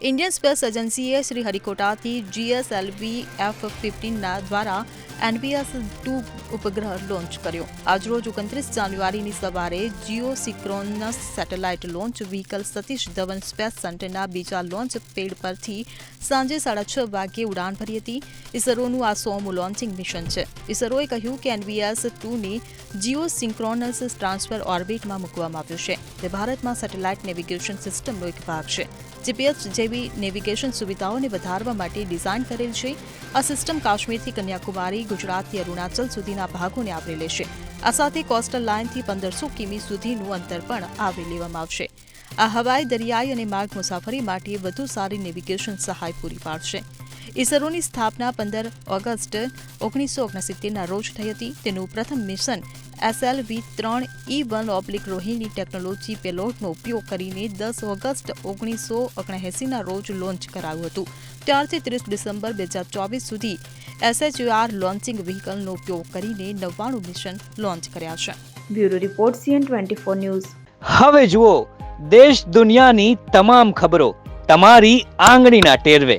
Indian space એજન્સીએ શ્રી હરિકોટાથી જીએસએલવી એફ ફિફ્ટીનના દ્વારા એનપીએસ ટુ ઉપગ્રહ લોન્ચ કર્યો. આજરોજ ઓગણત્રીસ જાન્યુઆરીની સવારે geosynchronous satellite launch vehicle Satish Dhawan space સેન્ટરના બીજા લોન્ચ પેડ પરથી સાંજે સાડા છ વાગ્યે ઉડાન ભરી હતી. ઇસરોનું આ સોમું લોન્ચિંગ મિશન છે. ઇસરોએ કહ્યું કે એનવીએસ ટુને જીઓ સિંક્રોનસ ટ્રાન્સફર ઓર્બિટમાં મૂકવામાં આવ્યું છે. તે ભારતમાં સેટેલાઇટ નેવિગેશન સિસ્ટમનો એક ભાગ છે. જીપીએસ જેવી નેવિગેશન સુવિધાઓને વધારવા માટે ડિઝાઇન કરેલ છે. આ સિસ્ટમ કાશ્મીરથી કન્યાકુમારી, ગુજરાતથી અરુણાચલ સુધીના ભાગોને આવરી લેશે. આ સાથે કોસ્ટલ લાઇનથી પંદરસો કિમી સુધીનું અંતર પણ આવરી લેવામાં આવશે. આ હવાઈ દરિયાઈ અને માર્ગ મુસાફરી માટે વધુ સારી નેવિગેશન સહાય પૂરી પાડશે. ઇસરોની સ્થાપના પંદર ઓગસ્ટ ઓગણીસો ઓગણસિત્તેરના રોજ થઈ હતી. તેનું પ્રથમ મિશન એસએલવી ત્રણ E one oblique Rohini technology પેલોટનો ઉપયોગ કરીને દસ ઓગસ્ટ ઓગણીસો ઓગણએંસીના રોજ લોન્ચ કરાયું હતું. ત્યારથી ત્રીસ ડિસેમ્બર બે હજાર ચોવીસ સુધી એસએચયુઆર લોન્ચિંગ વ્હીકલનો ઉપયોગ કરીને નવ્વાણું મિશન લોન્ચ કર્યા છે. Bureau report CN twenty four news. હવે જુઓ દેશ દુનિયાની તમામ ખબરો તમારી આંગળીના ટેરવે.